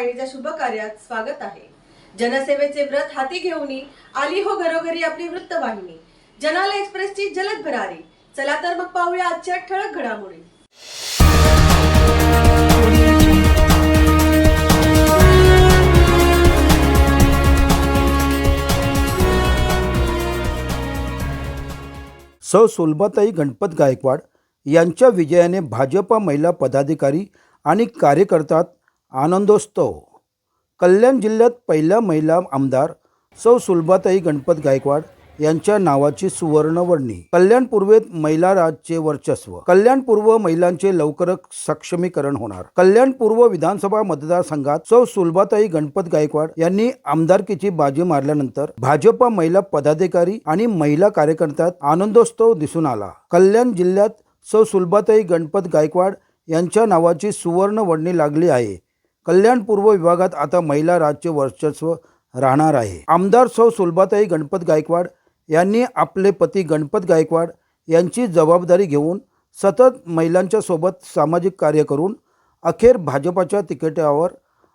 वाहिनीच्या शुभ कार्यात स्वागत आहे. जनसेवेचे व्रत हाती घेऊन आली हो घरोघरी आपली वृत्तवाहिनी जनाला एक्सप्रेसची जलद भरारी. चला तर मग पाहूया आजच्या ठळक घडामोडी. सौ. सुलभाताई गणपत गायकवाड यांच्या विजयाने भाजपा महिला पदाधिकारी आणि कार्यकर्त्यात आनंदोत्सव. कल्याण जिल्ह्यात पहिल्या महिला आमदार सौ सुलभाताई गणपत गायकवाड यांच्या नावाची सुवर्णवर्णी. कल्याण पूर्वेत महिला राजचे वर्चस्व. कल्याण पूर्व महिलांचे लवकरच सक्षमीकरण होणार. कल्याण पूर्व विधानसभा मतदारसंघात सौ सुलभाताई गणपत गायकवाड यांनी आमदारकीची बाजी मारल्यानंतर भाजपा महिला पदाधिकारी आणि महिला कार्यकर्त्यात आनंदोत्सव दिसून आला. कल्याण जिल्ह्यात सौ सुलभाताई गणपत गायकवाड यांच्या नावाची सुवर्णवर्णी लागली आहे. कल्याण पूर्व विभागात आता महिला राज्य वर्चस्व राहणार आहे. आमदार सौ सुलभाताई गणपत गायकवाड यांनी आपले पती गणपत गायकवाड यांची जबाबदारी घेऊन सतत महिलांच्या सोबत सामाजिक कार्य करून अखेर भाजपाच्या तिकिटावर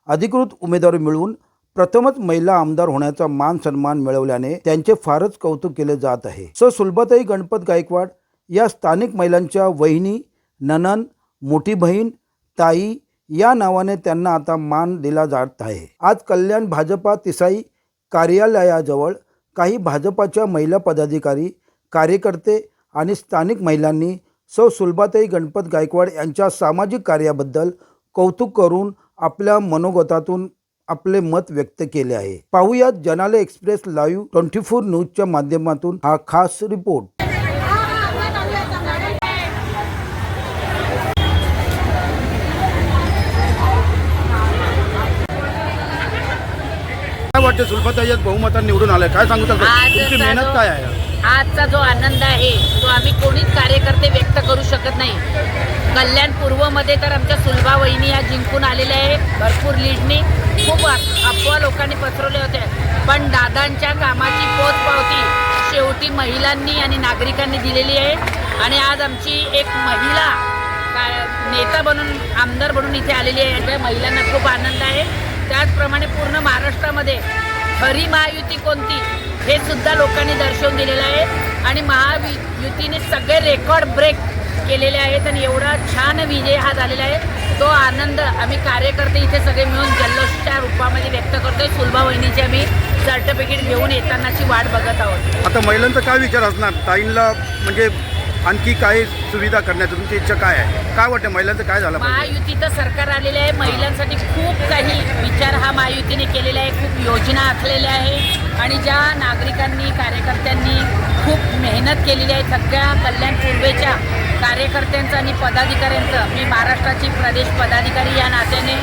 अधिकृत उमेदवारी मिळवून प्रथमच महिला आमदार होण्याचा मान सन्मान मिळवल्याने त्यांचे फारच कौतुक केले जात आहे. सो सुलभाताई गणपत गायकवाड या स्थानिक महिलांच्या वहिनी ननन मोठी बहीण ताई या नावाने त्यांना आता मान दिला जात आहे. आज कल्याण भाजपा तिसाई कार्यालयाजवळ काही भाजपाच्या महिला पदाधिकारी कार्यकर्ते आणि स्थानिक महिलांनी सौ सुलभाताई गणपत गायकवाड यांच्या सामाजिक कार्याबद्दल कौतुक करून आपल्या मनोगतातून आपले मत व्यक्त केले आहे. पाहुयात जनाले एक्सप्रेस लाईव्ह ट्वेंटी फोर न्यूजच्या माध्यमातून हा खास रिपोर्ट काय वाटतं सुलभाताई आज बहुमताने निवडून आलाय काय सांगू शकता? तुमची आजचा मेहनत जो- काय आहे? आजचा जो आनंद आहे तो आम्ही कोणीच कार्यकर्ते व्यक्त करू शकत नाही. कल्याण पूर्वमध्ये तर आमच्या सुलभा वहिनी या जिंकून आलेल्या आहे. भरपूर लीडनी खूप अफ- अफवा लोकांनी पसरवल्या होत्या. पण दादांच्या कामाची पोचपावती शेवटी महिलांनी आणि नागरिकांनी दिलेली आहे. आणि आज आमची एक महिला नेता बनून आमदार बनून इथे आलेली आहे. महिलांना खूप आनंद आहे. त्याचप्रमाणे पूर्ण महाराष्ट्रामध्ये खरी महायुती कोणती हे सुद्धा लोकांनी दर्शवून दिलेलं आहे. आणि महायुतीने सगळे रेकॉर्ड ब्रेक केलेले आहेत आणि एवढा छान विजय हा झालेला आहे. तो आनंद आम्ही कार्यकर्ते इथे सगळे मिळून जल्लोषच्या रूपामध्ये व्यक्त करतोय. सुलभा वहिनीची आम्ही सर्टिफिकेट घेऊन येतानाची वाट बघत आहोत. आता महिलांचा काय विचार असणार? ताईंना म्हणजे आणखी काय सुविधा करण्याचं तुमची इच्छा काय आहे? काय वाटतं महिलांचं काय झालं महायुतीचं सरकार आलेलं आहे. महिलांसाठी खूप काही हा महायुतीने केलेला आहे खूप योजना आखलेल्या आहे. आणि ज्या नागरिकांनी कार्यकर्त्यांनी खूप मेहनत केलेली आहे सगळ्या कल्याण पूर्वेच्या कार्यकर्त्यांचं आणि पदाधिकाऱ्यांचं. मी महाराष्ट्राची प्रदेश पदाधिकारी या नात्याने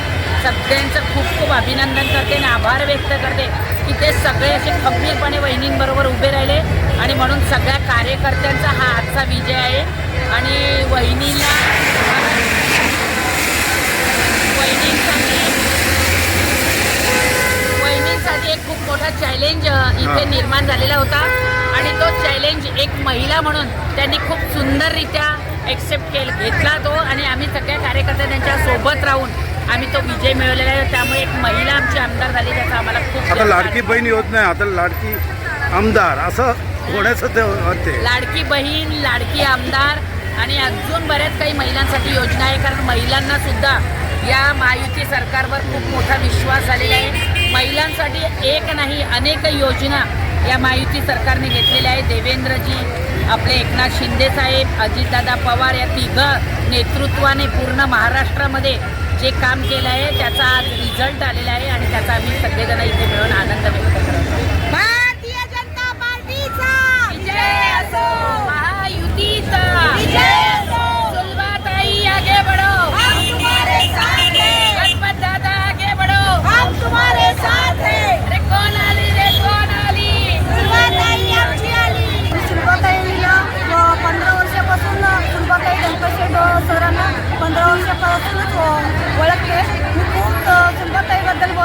सगळ्यांचं खूप खूप अभिनंदन करते आणि आभार व्यक्त करते की ते सगळे असे खंबीरपणे वहिनींबरोबर उभे राहिले. आणि म्हणून सगळ्या कार्यकर्त्यांचा हा आजचा विजय आहे. आणि वहिनीला वहिनींसाठी वहिनींसाठी एक खूप मोठा चॅलेंज इथे निर्माण झालेला होता. आणि तो चॅलेंज एक महिला म्हणून त्यांनी खूप सुंदररित्या एक्सेप्ट केल घेतला तो. आणि आम्ही सगळ्या कार्यकर्ते त्यांच्यासोबत राहून आम्ही तो विजय मिळवलेला आहे. त्यामुळे एक महिला आमची आमदार झाली त्याचा आम्हाला खूप आता लाडकी बहीण योजना आता लाडकी आमदार असं होण्याचं ते वाटते लाडकी बहीण लाडकी आमदार आणि अजून बऱ्याच काही महिलांसाठी योजना आहे. कारण महिलांना सुद्धा या महायुती सरकारवर खूप मोठा विश्वास झालेला आहे. महिलांसाठी एक नाही अनेक योजना या महायुती सरकारने घेतलेल्या आहे देवेंद्रजी आपले एकनाथ शिंदे साहेब अजितदादा पवार या तिघं नेतृत्वाने पूर्ण महाराष्ट्रामध्ये जे काम केलं आहे त्याचा आज रिझल्ट आलेला आहे आणि त्याचा आम्ही सगळेजण इथे मिळून आनंद व्यक्त करत. भारतीय जनता पार्टीचा. विजय असो महायुतीचा. विजय!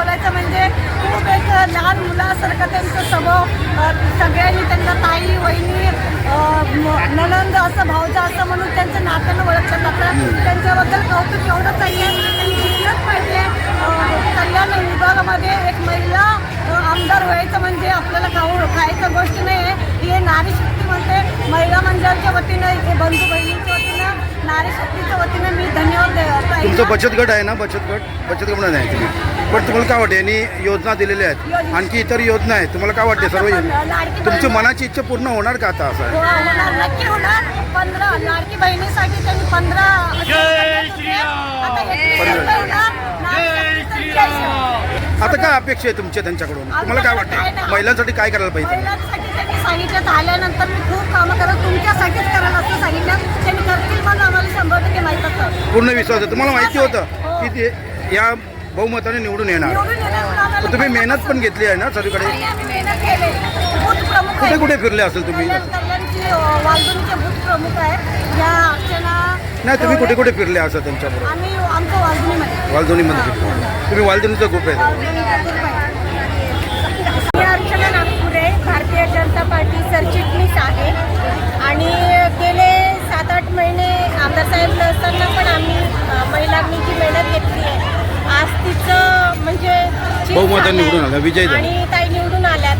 बोलायचं म्हणजे खूप एक लहान मुलासारखं त्यांचं सगळं सगळ्यांनी त्यांना ताई वहिनी ननंद असं भावजा असं म्हणून त्यांचं नात्यानं ओळखतात जातं. त्यांच्याबद्दल कौतुक एवढंच आहे त्यांनी पाहिजे. कल्याण विभागामध्ये एक महिला आमदार व्हायचं म्हणजे आपल्याला खाऊ खायचं गोष्ट नाही आहे हे नारी शक्ती म्हणते महिला मंडळाच्या वतीनं हे बंधू बहिणीच्या वतीनं नारी शक्तीच्या वतीनं मी धन्यवाद तुमचं बचत गट आहे ना? बचत गट? बचत गट म्हणून आहे पण तुम्हाला काय वाटते यांनी योजना दिलेल्या आहेत. आणखी इतर योजना आहेत. तुम्हाला काय वाटते सर्व योजना? तुमची मनाची इच्छा पूर्ण होणार का आता असं? आहे हो, होणार. नक्की होणार. पंधरा लाडकी बहिणीसाठी त्यांनी पंधरा आता एकवीस रुपये होणार. नारी शक्तीचं जय श्री- आता काय अपेक्षा आहे तुमच्या त्यांच्याकडून? तुम्हाला काय वाटते महिलांसाठी काय करायला पाहिजे? महिलांसाठी त्यांनी सांगितलं आल्यानंतर मी खूप कामं करत तुमच्यासाठीच करायला असं सांगितलं. त्यांनी करतील म्हणून आम्हाला शंभर टक्के माहीत होतं पूर्ण विश्वास आहे. तुम्हाला माहिती होतं की ते या बहुमताने निवडून येणार. निवडून येणार म्हणून आम्हाला तर तुम्ही मेहनत पण घेतली आहे ना सर्वीकडे नाही, आम्ही मेहनत केली. बूथ प्रमुख कुठे आहे. कुठे फिरले असेल तुम्ही? कल्याण कल्याणची अं, वालदुरीचे बूथ प्रमुख आहेत. या अर्चना नाही तुम्ही कुठे कुठे फिरले असं त्यांच्याबरोबर? आम्ही आमचं वालदुरीमध्ये. वालधोनीमध्ये फिरले. तुम्ही वालधोनीचा ग्रुप आहे. मी अर्चना नागपुरे भारतीय जनता पार्टी सरचिटणीस आहे. आणि गेले सात आठ महिने आमदार साहेब नसताना पण आम्ही अ, महिलांनी जी मेहनत घेतली आहे आज तिचं म्हणजे चीज बहुमताने. निवडून आल्या, विजयी. आणि ताई निवडून आल्यात.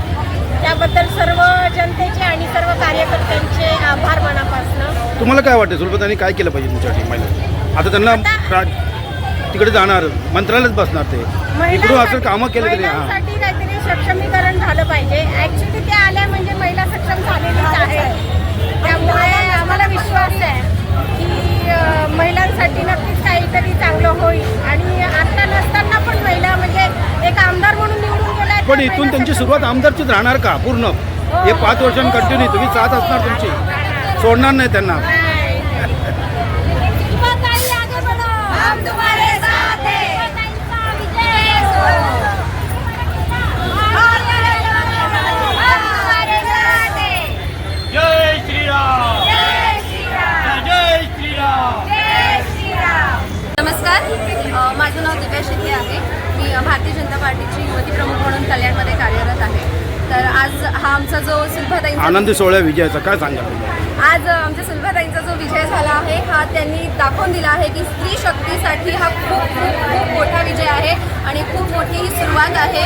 त्याबद्दल सर्व जनतेचे आणि सर्व कार्यकर्त्यांचे आभार मनापासून. तुम्हाला काय वाटतं सुलभतांनी काय केलं पाहिजे तुमच्यासाठी महिला आता त्यांना रा- तिकडे जाणार मंत्रालयात बसणार ते. इकडून असं कामं केलं तरी हां. महिलांसाठी काहीतरी सक्षमीकरण झालं पाहिजे. ऍक्च्युली ते आल्या म्हणजे महिला सक्षम झालेलीच आहे त्यामुळे आम्हाला विश्वास आहे की अ, महिलांसाठी नक्कीच काहीतरी चांगलं होईल. आणि आता नसताना पण महिला म्हणजे एक आमदार म्हणून निवडून गेल्या पण इथून त्यांची सुरुवात आमदारचीच राहणार का? पूर्ण. हे पाच वर्षांनी कंटिन्यू तुम्ही साथ असणार तुमची. सोडणार नाही त्यांना. हम तुम्हारे साथ जय श्रीराम. जय श्रीराम. नमस्कार. अ, माझं नाव दिव्या शेट्टी आहे. मी भारतीय जनता पार्टीची युवती प्रमुख म्हणून कल्याणमध्ये कार्यरत आहे. तर आज हा आमचा जो सुलभाताईंचा आनंदी सोहळ्या विजयाचा काय सांगाल? आज आमच्या सुलभाताईंचा जो विजय झाला आहे हा त्यांनी दाखवून दिला आहे की स्त्री शक्तीसाठी हा खूप खूप खूप मोठा विजय आहे आणि खूप मोठी ही सुरुवात आहे.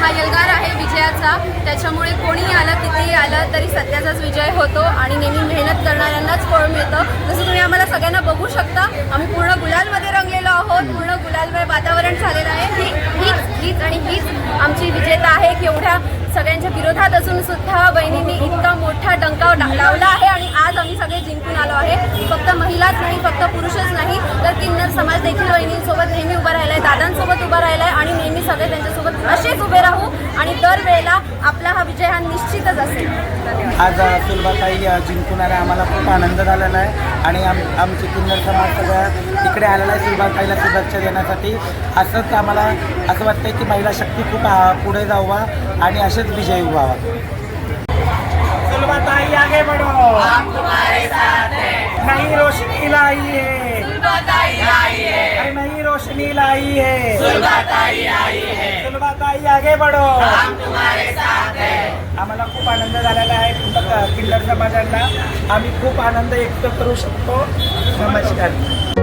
हा यलगार आहे विजयाचा. त्याच्यामुळे कोणीही आलं कितीही आलं तरी सत्याचाच विजय होतो आणि नेहमी मेहनत करणाऱ्यांनाच फळ मिळतं. जसं तुम्ही आम्हाला सगळ्यांना बघू शकता आम्ही पूर्ण गुलालमध्ये रंगलेलो आहोत पूर्ण गुलालमय वातावरण झालेलं आहे ही हीच हीच आणि हीच आहे की एवढ्या सगळ्यांच्या विरोधात असून सुद्धा बहिणींनी इतका मोठा डंका लावला आहे आणि आज आम्ही सगळे जिंकून आलो आहे. फक्त महिलाच नाही फक्त पुरुषच नाही तर किन्नर समाज देखील बहिणींसोबत नेहमी उभा राहिला आहे दादांसोबत उभा राहिला आहे आणि सगळे त्यांच्यासोबत असेच उभे राहू आणि दरवेळेला आपला हा विजय हा निश्चितच असेल. आज सुलभाताई जिंकून आल्या आम्हाला खूप आनंद झालेला आहे आणि आम आमची किन्नर समाज सगळ्या इकडे आलेला आहे सुलभाताईला शुभेच्छा देण्यासाठी. असंच आम्हाला असं वाटतं की महिला शक्ती खूप पुढे जावा आणि असेच विजयी व्हावा सुलभाताई आगे बढ़ो. नई रोशनी लाई है। सुलभाताई आई है। नई रोशनी लाई है। सुलभाताई आई है। सुलभाताई आगे बढ़ो। हम तुम्हारे साथ हैं। आम्हाला खूप आनंद झालेला आहे किल्लर किल्लर समाजाला आम्ही खूप आनंद व्यक्त करू शकतो. नमस्कार.